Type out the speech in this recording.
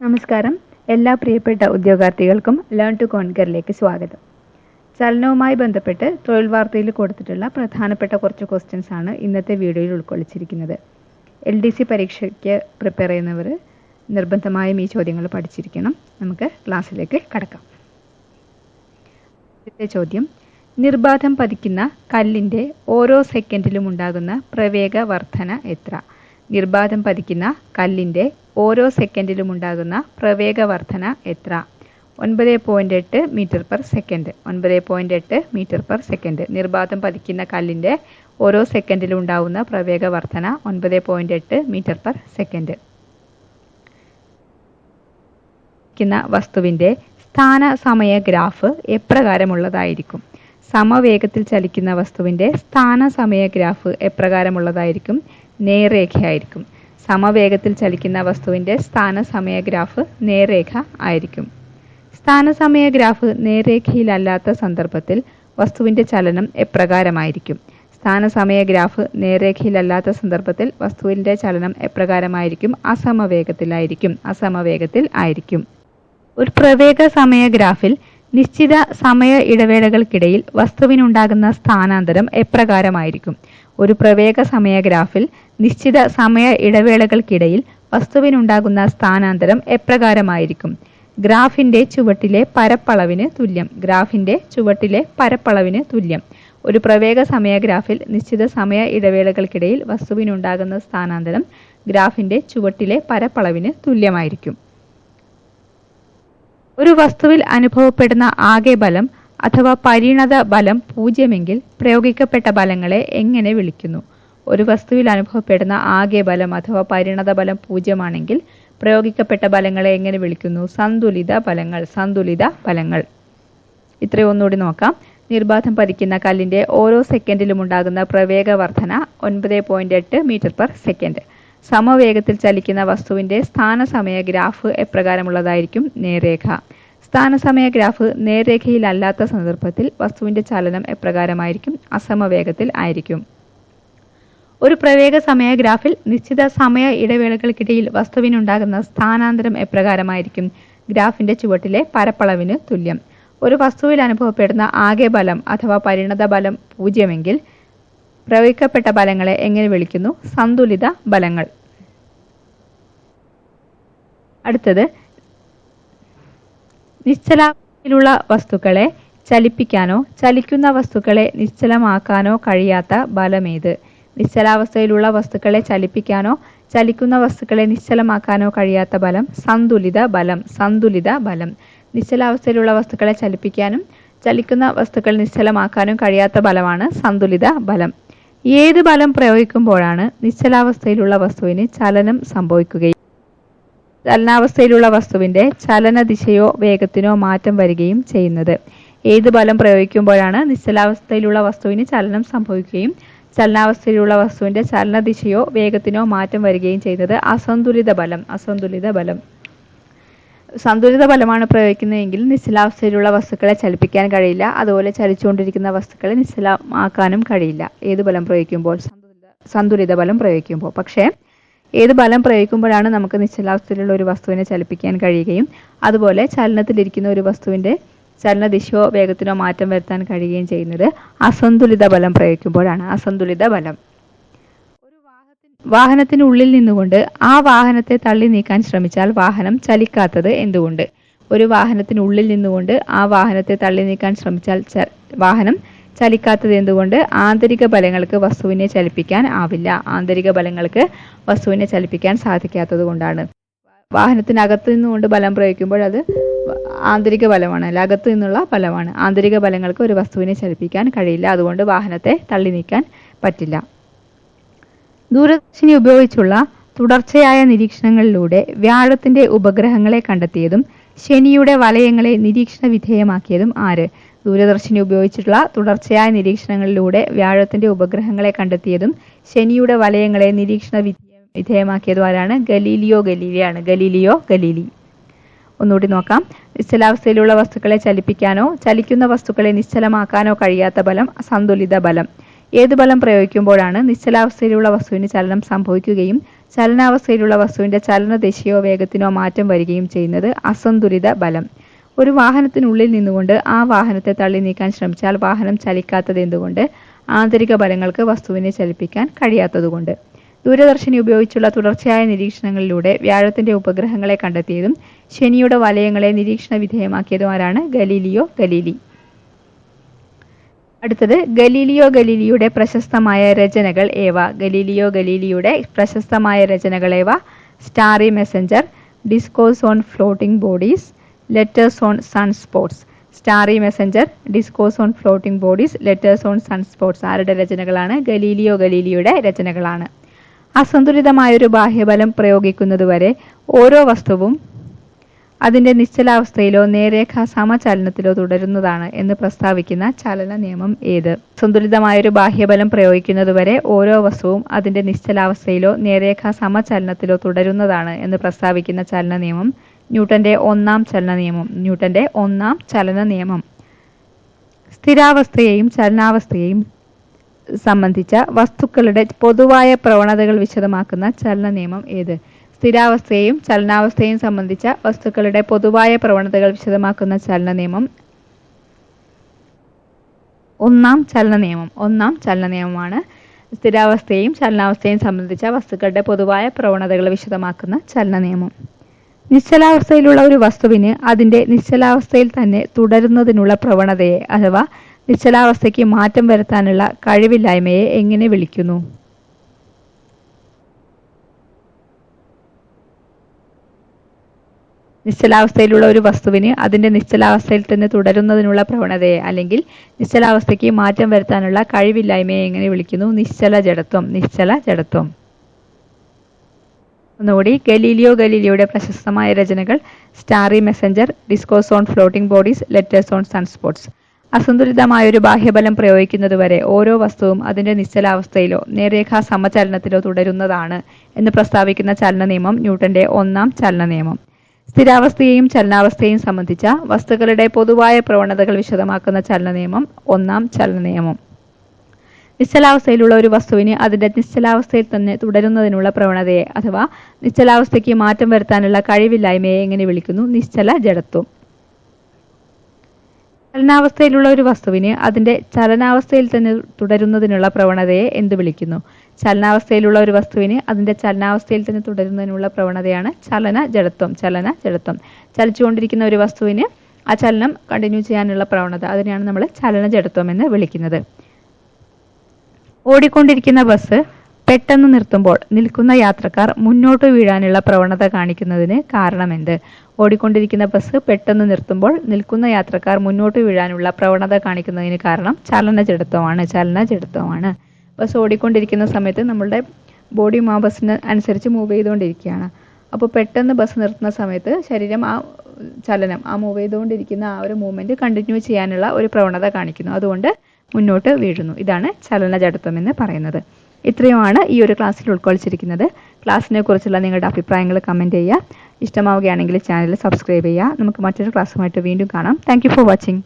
നമസ്കാരം. എല്ലാ പ്രിയപ്പെട്ട ഉദ്യോഗാർത്ഥികൾക്കും ലേൺ ടു കോൺകറിലേക്ക് സ്വാഗതം. ചലനവുമായി ബന്ധപ്പെട്ട് തൊഴിൽ വാർത്തയിൽ കൊടുത്തിട്ടുള്ള പ്രധാനപ്പെട്ട കുറച്ച് ക്വസ്റ്റ്യൻസ് ആണ് ഇന്നത്തെ വീഡിയോയിൽ ഉൾക്കൊള്ളിച്ചിരിക്കുന്നത്. എൽ ഡി സി പരീക്ഷയ്ക്ക് പ്രിപ്പയർ ചെയ്യുന്നവർ നിർബന്ധമായും ഈ ചോദ്യങ്ങൾ പഠിച്ചിരിക്കണം. നമുക്ക് ക്ലാസ്സിലേക്ക് കടക്കാം. ആദ്യത്തെ ചോദ്യം. നിർബാധം പതിക്കുന്ന കല്ലിന്റെ ഓരോ സെക്കൻഡിലും ഉണ്ടാകുന്ന പ്രവേഗ വർധന എത്ര? നിർബാധം പതിക്കുന്ന കല്ലിന്റെ ഓരോ സെക്കൻഡിലും ഉണ്ടാകുന്ന പ്രവേഗ വർധന എത്ര? ഒൻപത് പോയിന്റ് എട്ട് മീറ്റർ പെർ സെക്കൻഡ് ഒൻപത് പോയിന്റ് എട്ട് മീറ്റർ പെർ സെക്കൻഡ് നിർബാധം പതിക്കുന്ന കല്ലിന്റെ ഓരോ സെക്കൻഡിലും ഉണ്ടാകുന്ന പ്രവേഗ വർധന ഒൻപത് പോയിന്റ് എട്ട് മീറ്റർ പെർ സെക്കൻഡ് വസ്തുവിന്റെ സ്ഥാന സമയ ഗ്രാഫ് എപ്രകാരമുള്ളതായിരിക്കും. സമവേഗത്തിൽ ചലിക്കുന്ന വസ്തുവിന്റെ സ്ഥാന സമയ ഗ്രാഫ് എപ്രകാരമുള്ളതായിരിക്കും. നേർരേഖയായിരിക്കും. സമവേഗത്തിൽ ചലിക്കുന്ന വസ്തുവിന്റെ സ്ഥാനസമയ ഗ്രാഫ് നേർരേഖ ആയിരിക്കും. സ്ഥാനസമയ ഗ്രാഫ് നേർരേഖയിലല്ലാത്ത സന്ദർഭത്തിൽ വസ്തുവിന്റെ ചലനം എപ്രകാരമായിരിക്കും. സ്ഥാനസമയ ഗ്രാഫ് നേർരേഖയിലല്ലാത്ത സന്ദർഭത്തിൽ വസ്തുവിന്റെ ചലനം എപ്രകാരമായിരിക്കും. അസമവേഗത്തിലായിരിക്കും. അസമവേഗത്തിൽ ആയിരിക്കും. ഒരു പ്രവേഗ സമയ ഗ്രാഫിൽ നിശ്ചിത സമയ ഇടവേളകൾക്കിടയിൽ വസ്തുവിനുണ്ടാകുന്ന സ്ഥാനാന്തരം എപ്രകാരമായിരിക്കും? ഒരു പ്രവേഗ സമയ ഗ്രാഫിൽ നിശ്ചിത സമയ ഇടവേളകൾക്കിടയിൽ വസ്തുവിനുണ്ടാകുന്ന സ്ഥാനാന്തരം എപ്രകാരമായിരിക്കും? ഗ്രാഫിന്റെ ചുവട്ടിലെ പരപ്പളവിന് തുല്യം. ഗ്രാഫിന്റെ ചുവട്ടിലെ പരപ്പളവിന് തുല്യം. ഒരു പ്രവേഗ സമയ ഗ്രാഫിൽ നിശ്ചിത സമയ ഇടവേളകൾക്കിടയിൽ വസ്തുവിനുണ്ടാകുന്ന സ്ഥാനാന്തരം ഗ്രാഫിന്റെ ചുവട്ടിലെ പരപ്പളവിന് തുല്യമായിരിക്കും. ഒരു വസ്തുവിൽ അനുഭവപ്പെടുന്ന ആകെ ബലം അഥവാ പരിണത ബലം പൂജ്യമെങ്കിൽ പ്രയോഗിക്കപ്പെട്ട ബലങ്ങളെ എങ്ങനെ വിളിക്കുന്നു? ഒരു വസ്തുവിൽ അനുഭവപ്പെടുന്ന ആകെ ബലം അഥവാ പരിണത ബലം പൂജ്യമാണെങ്കിൽ പ്രയോഗിക്കപ്പെട്ട ബലങ്ങളെ എങ്ങനെ വിളിക്കുന്നു? സന്തുലിത ബലങ്ങൾ സന്തുലിത ബലങ്ങൾ. ഇത്രയും ഒന്നുകൂടി നോക്കാം. നിർബാധം പതിക്കുന്ന കല്ലിന്റെ ഓരോ സെക്കൻഡിലും ഉണ്ടാകുന്ന പ്രവേഗ വർധന ഒൻപത് പോയിന്റ് എട്ട് മീറ്റർ പെർ സെക്കൻഡ് സമവേഗത്തിൽ ചലിക്കുന്ന വസ്തുവിന്റെ സ്ഥാനസമയ ഗ്രാഫ് എപ്രകാരമുള്ളതായിരിക്കും നേർരേഖ. സ്ഥാനസമയ ഗ്രാഫ് നേർരേഖയിലല്ലാത്ത സന്ദർഭത്തിൽ വസ്തുവിന്റെ ചലനം എപ്രകാരമായിരിക്കും അസമവേഗത്തിൽ ആയിരിക്കും. ഒരു പ്രവേഗ സമയ ഗ്രാഫിൽ നിശ്ചിത സമയ ഇടവേളകൾക്കിടയിൽ വസ്തുവിനുണ്ടാകുന്ന സ്ഥാനാന്തരം എപ്രകാരമായിരിക്കും ഗ്രാഫിന്റെ ചുവട്ടിലെ പരപ്പളവിന് തുല്യം. ഒരു വസ്തുവിൽ അനുഭവപ്പെടുന്ന ആകെ ബലം അഥവാ പരിണത ബലം പൂജ്യമെങ്കിൽ പ്രയോഗിക്കപ്പെട്ട ബലങ്ങളെ എങ്ങനെ വിളിക്കുന്നു? സന്തുലിത ബലങ്ങൾ. അടുത്തത് നിശ്ചലാവസ്ഥയിലുള്ള വസ്തുക്കളെ ചലിപ്പിക്കാനോ ചലിക്കുന്ന വസ്തുക്കളെ നിശ്ചലമാക്കാനോ കഴിയാത്ത ബലമേത്? നിശ്ചലാവസ്ഥയിലുള്ള വസ്തുക്കളെ ചലിപ്പിക്കാനോ ചലിക്കുന്ന വസ്തുക്കളെ നിശ്ചലമാക്കാനോ കഴിയാത്ത ബലം സന്തുലിത ബലം സന്തുലിത ബലം. നിശ്ചലാവസ്ഥയിലുള്ള വസ്തുക്കളെ ചലിപ്പിക്കാനും ചലിക്കുന്ന വസ്തുക്കൾ നിശ്ചലമാക്കാനും കഴിയാത്ത ബലമാണ് സന്തുലിത ബലം. ഏത് ബലം പ്രയോഗിക്കുമ്പോഴാണ് നിശ്ചലാവസ്ഥയിലുള്ള വസ്തുവിന് ചലനം സംഭവിക്കുകയും ചലനാവസ്ഥയിലുള്ള വസ്തുവിന്റെ ചലന ദിശയോ വേഗത്തിനോ മാറ്റം വരികയും ചെയ്യുന്നത്. ഏത് ബലം പ്രയോഗിക്കുമ്പോഴാണ് നിശ്ചലാവസ്ഥയിലുള്ള വസ്തുവിന് ചലനം സംഭവിക്കുകയും ചലനാവസ്ഥയിലുള്ള വസ്തുവിന്റെ ചലന ദിശയോ വേഗത്തിനോ മാറ്റം വരികയും ചെയ്യുന്നത്? അസന്തുലിത ബലം. അസന്തുലിത ബലം. സന്തുലിത ബലമാണ് പ്രയോഗിക്കുന്നതെങ്കിൽ നിശ്ചലാവസ്ഥയിലുള്ള വസ്തുക്കളെ ചലിപ്പിക്കാൻ കഴിയില്ല. അതുപോലെ ചലിച്ചുകൊണ്ടിരിക്കുന്ന വസ്തുക്കളെ നിശ്ചലമാക്കാനും കഴിയില്ല. ഏത് ബലം പ്രയോഗിക്കുമ്പോൾ? സന്തുലിത ബലം പ്രയോഗിക്കുമ്പോൾ. പക്ഷേ ഏത് ബലം പ്രയോഗിക്കുമ്പോഴാണ് നമുക്ക് നിശ്ചലാവസ്ഥയിലുള്ള ഒരു വസ്തുവിനെ ചലിപ്പിക്കാൻ കഴിയുകയും അതുപോലെ ചലനത്തിലിരിക്കുന്ന ഒരു വസ്തുവിന്റെ ചലനദിശയോ വേഗത്തിനോ മാറ്റം വരുത്താൻ കഴിയുകയും ചെയ്യുന്നത് അസന്തുലിത ബലം പ്രയോഗിക്കുമ്പോഴാണ്. അസന്തുലിത ബലം വാഹനത്തിനുള്ളിൽ നിന്നുകൊണ്ട് ആ വാഹനത്തെ തള്ളി നീക്കാൻ ശ്രമിച്ചാൽ വാഹനം ചലിക്കാത്തത് എന്തുകൊണ്ട്? ഒരു വാഹനത്തിനുള്ളിൽ നിന്നുകൊണ്ട് ആ വാഹനത്തെ തള്ളി നീക്കാൻ ശ്രമിച്ചാൽ വാഹനം ചലിക്കാത്തത് എന്തുകൊണ്ട്? ആന്തരിക ബലങ്ങൾക്ക് വസ്തുവിനെ ചലിപ്പിക്കാൻ ആവില്ല. ആന്തരിക ബലങ്ങൾക്ക് വസ്തുവിനെ ചലിപ്പിക്കാൻ സാധിക്കാത്തത് കൊണ്ടാണ്. വാഹനത്തിനകത്ത് നിന്നുകൊണ്ട് ബലം പ്രയോഗിക്കുമ്പോൾ അത് ആന്തരിക ബലമാണ് അല്ല അകത്തു നിന്നുള്ള ബലമാണ്. ആന്തരിക ബലങ്ങൾക്ക് ഒരു വസ്തുവിനെ ചലിപ്പിക്കാൻ കഴിയില്ല. അതുകൊണ്ട് വാഹനത്തെ തള്ളി നീക്കാൻ പറ്റില്ല. ദൂരദർശിനി ഉപയോഗിച്ചുള്ള തുടർച്ചയായ നിരീക്ഷണങ്ങളിലൂടെ വ്യാഴത്തിന്റെ ഉപഗ്രഹങ്ങളെ കണ്ടെത്തിയതും ശനിയുടെ വലയങ്ങളെ നിരീക്ഷണ വിധേയമാക്കിയതും ആര്? ദൂരദർശിനി ഉപയോഗിച്ചിട്ടുള്ള തുടർച്ചയായ നിരീക്ഷണങ്ങളിലൂടെ വ്യാഴത്തിന്റെ ഉപഗ്രഹങ്ങളെ കണ്ടെത്തിയതും ശനിയുടെ വലയങ്ങളെ നിരീക്ഷണ വിധേയമാക്കിയതും ആരാണ്? ഗലീലിയോ ഗലീലിയാണ്. Galileo Galilei. ഒന്നുകൂടി നോക്കാം. നിശ്ചലാവസ്ഥയിലുള്ള വസ്തുക്കളെ ചലിപ്പിക്കാനോ ചലിക്കുന്ന വസ്തുക്കളെ നിശ്ചലമാക്കാനോ കഴിയാത്ത ബലം സന്തുലിത ബലം. ഏത് ബലം പ്രയോഗിക്കുമ്പോഴാണ് നിശ്ചലാവസ്ഥയിലുള്ള വസ്തുവിന് ചലനം സംഭവിക്കുകയും ചലനാവസ്ഥയിലുള്ള വസ്തുവിന്റെ ചലനദിശയോ വേഗത്തിനോ മാറ്റം വരികയും ചെയ്യുന്നത് അസന്തുലിത ബലം. ഒരു വാഹനത്തിനുള്ളിൽ നിന്നുകൊണ്ട് ആ വാഹനത്തെ തള്ളി നീക്കാൻ ശ്രമിച്ചാൽ വാഹനം ചലിക്കാത്തത് എന്തുകൊണ്ട്? ആന്തരിക ബലങ്ങൾക്ക് വസ്തുവിനെ ചലിപ്പിക്കാൻ കഴിയാത്തതുകൊണ്ട്. ദൂരദർശിനി ഉപയോഗിച്ചുള്ള തുടർച്ചയായ നിരീക്ഷണങ്ങളിലൂടെ വ്യാഴത്തിന്റെ ഉപഗ്രഹങ്ങളെ കണ്ടെത്തിയതും ശനിയുടെ വലയങ്ങളെ നിരീക്ഷണ വിധേയമാക്കിയതും ആരാണ് ഗലീലിയോ ഗലീലി. അടുത്തത് ഗലീലിയോ ഗലീലിയുടെ പ്രശസ്തമായ രചനകൾ ഏവ? ഗലീലിയോ ഗലീലിയുടെ പ്രശസ്തമായ രചനകൾ ഏവ? Starry messenger discourse on floating bodies letters on sun spots starry messenger discourse on floating bodies letters on sun spots ആരുടെ രചനകളാണ്? ഗലീലിയോ ഗലീലിയുടെ രചനകളാണ്. അസന്തുലിതമായൊരു ബാഹ്യബലം പ്രയോഗിക്കുന്നതുവരെ ഓരോ വസ്തുവും അതിന്റെ നിശ്ചലാവസ്ഥയിലോ നേരേഖ സമചലനത്തിലോ തുടരുന്നതാണ് എന്ന് പ്രസ്താവിക്കുന്ന ചലന നിയമം ഏത്? സന്തുലിതമായൊരു ബാഹ്യബലം പ്രയോഗിക്കുന്നതുവരെ ഓരോ വസ്തുവും അതിന്റെ നിശ്ചലാവസ്ഥയിലോ നേരേഖ സമചലനത്തിലോ തുടരുന്നതാണ് എന്ന് പ്രസ്താവിക്കുന്ന ചലന നിയമം ന്യൂട്ടന്റെ ഒന്നാം ചലന നിയമം. ന്യൂട്ടന്റെ ഒന്നാം ചലന നിയമം. സ്ഥിരാവസ്ഥയെയും ചലനാവസ്ഥയെയും സംബന്ധിച്ച വസ്തുക്കളുടെ പൊതുവായ പ്രവണതകൾ വിശദമാക്കുന്ന ചലന നിയമം ഏത്? സ്ഥിരാവസ്ഥയെയും ചലനാവസ്ഥയെയും സംബന്ധിച്ച വസ്തുക്കളുടെ പൊതുവായ പ്രവണതകൾ വിശദമാക്കുന്ന ചലന നിയമം ഒന്നാം ചലന നിയമം ഒന്നാം ചലന നിയമമാണ് സ്ഥിരാവസ്ഥയെയും ചലനാവസ്ഥയെയും സംബന്ധിച്ച വസ്തുക്കളുടെ പൊതുവായ പ്രവണതകൾ വിശദമാക്കുന്ന ചലന നിയമം നിശ്ചലാവസ്ഥയിലുള്ള ഒരു വസ്തുവിന് അതിന്റെ നിശ്ചലാവസ്ഥയിൽ തന്നെ തുടരുന്നതിനുള്ള പ്രവണതയെ അഥവാ നിശ്ചലാവസ്ഥയ്ക്ക് മാറ്റം വരുത്താനുള്ള കഴിവില്ലായ്മയെ എങ്ങനെ വിളിക്കുന്നു? നിശ്ചലാവസ്ഥയിലുള്ള ഒരു വസ്തുവിന് അതിന്റെ നിശ്ചലാവസ്ഥയിൽ തന്നെ തുടരുന്നതിനുള്ള പ്രവണതയെ അല്ലെങ്കിൽ നിശ്ചലാവസ്ഥയ്ക്ക് മാറ്റം വരുത്താനുള്ള കഴിവില്ലായ്മയെ എങ്ങനെ വിളിക്കുന്നു? നിശ്ചല ജഡത്വം നിശ്ചല ജഡത്വം ഒന്നുകൂടി ഗലീലിയോ ഗലീലിയോയുടെ പ്രശസ്തമായ രചനകൾ starry messenger discourse on floating bodies letters on sunspots അസന്തുലിതമായ ഒരു ബാഹ്യബലം പ്രയോഗിക്കുന്നതുവരെ ഓരോ വസ്തുവും അതിന്റെ നിശ്ചലാവസ്ഥയിലോ നേരേഖാ സമചലനത്തിലോ തുടരുന്നതാണ് എന്ന് പ്രസ്താവിക്കുന്ന ചലന നിയമം ന്യൂട്ടന്റെ ഒന്നാം ചലന നിയമം സ്ഥിരാവസ്ഥയെയും ചലനാവസ്ഥയെയും സംബന്ധിച്ച വസ്തുക്കളുടെ പൊതുവായ പ്രവണതകൾ വിശദമാക്കുന്ന ചലന നിയമം ഒന്നാം ചലന നിയമം നിശ്ചലാവസ്ഥയിലുള്ള ഒരു വസ്തുവിന് അതിന്റെ നിശ്ചലാവസ്ഥയിൽ തന്നെ തുടരുന്നതിനുള്ള പ്രവണതയെ അഥവാ നിശ്ചലാവസ്ഥയ്ക്ക് മാറ്റം വരുത്താനുള്ള കഴിവില്ലായ്മയെ എങ്ങനെ വിളിക്കുന്നു? നിശ്ചല ജഡത്വം. ചലനാവസ്ഥയിലുള്ള ഒരു വസ്തുവിന് അതിന്റെ ചലനാവസ്ഥയിൽ തന്നെ തുടരുന്നതിനുള്ള പ്രവണതയെ എന്ത് വിളിക്കുന്നു? ചലനാവസ്ഥയിലുള്ള ഒരു വസ്തുവിന് അതിന്റെ ചലനാവസ്ഥയിൽ തന്നെ തുടരുന്നതിനുള്ള പ്രവണതയാണ് ചലന ജഡത്വം ചലന ജഡത്വം. ചലിച്ചുകൊണ്ടിരിക്കുന്ന ഒരു വസ്തുവിന് ആ ചലനം കണ്ടിന്യൂ ചെയ്യാനുള്ള പ്രവണത അതിനെയാണ് നമ്മൾ ചലന ജഡത്വം എന്ന് വിളിക്കുന്നത്. ഓടിക്കൊണ്ടിരിക്കുന്ന ബസ് പെട്ടെന്ന് നിർത്തുമ്പോൾ നിൽക്കുന്ന യാത്രക്കാർ മുന്നോട്ട് വീഴാനുള്ള പ്രവണത കാണിക്കുന്നതിന് കാരണമെന്ത്? ഓടിക്കൊണ്ടിരിക്കുന്ന ബസ് പെട്ടെന്ന് നിർത്തുമ്പോൾ നിൽക്കുന്ന യാത്രക്കാർ മുന്നോട്ട് വീഴാനുള്ള പ്രവണത കാണിക്കുന്നതിന് കാരണം ചലന ജഡത്വമാണ് ചലന ജഡത്വമാണ്. ബസ് ഓടിക്കൊണ്ടിരിക്കുന്ന സമയത്ത് നമ്മളുടെ ബോഡിയും ആ ബസ്സിന് അനുസരിച്ച് മൂവ് ചെയ്തുകൊണ്ടിരിക്കുകയാണ്. അപ്പോൾ പെട്ടെന്ന് ബസ് നിർത്തുന്ന സമയത്ത് ശരീരം ആ ചലനം ആ മൂവ് ചെയ്തുകൊണ്ടിരിക്കുന്ന ആ ഒരു മൂവ്മെന്റ് കണ്ടിന്യൂ ചെയ്യാനുള്ള ഒരു പ്രവണത കാണിക്കുന്നു. അതുകൊണ്ട് മുന്നോട്ട് വീഴുന്നു. ഇതാണ് ചലന ജഡത്വം എന്ന് പറയുന്നത്. ഇത്രയുമാണ് ഈ ഒരു ക്ലാസ്സിൽ ഉൾക്കൊള്ളിച്ചിരിക്കുന്നത്. ക്ലാസ്സിനെ കുറിച്ചുള്ള നിങ്ങളുടെ അഭിപ്രായങ്ങൾ കമന്റ് ചെയ്യുക. ഇഷ്ടമാവുകയാണെങ്കിൽ ചാനൽ സബ്സ്ക്രൈബ് ചെയ്യുക. നമുക്ക് മറ്റൊരു ക്ലാസ്സുമായിട്ട് വീണ്ടും കാണാം. Thank for watching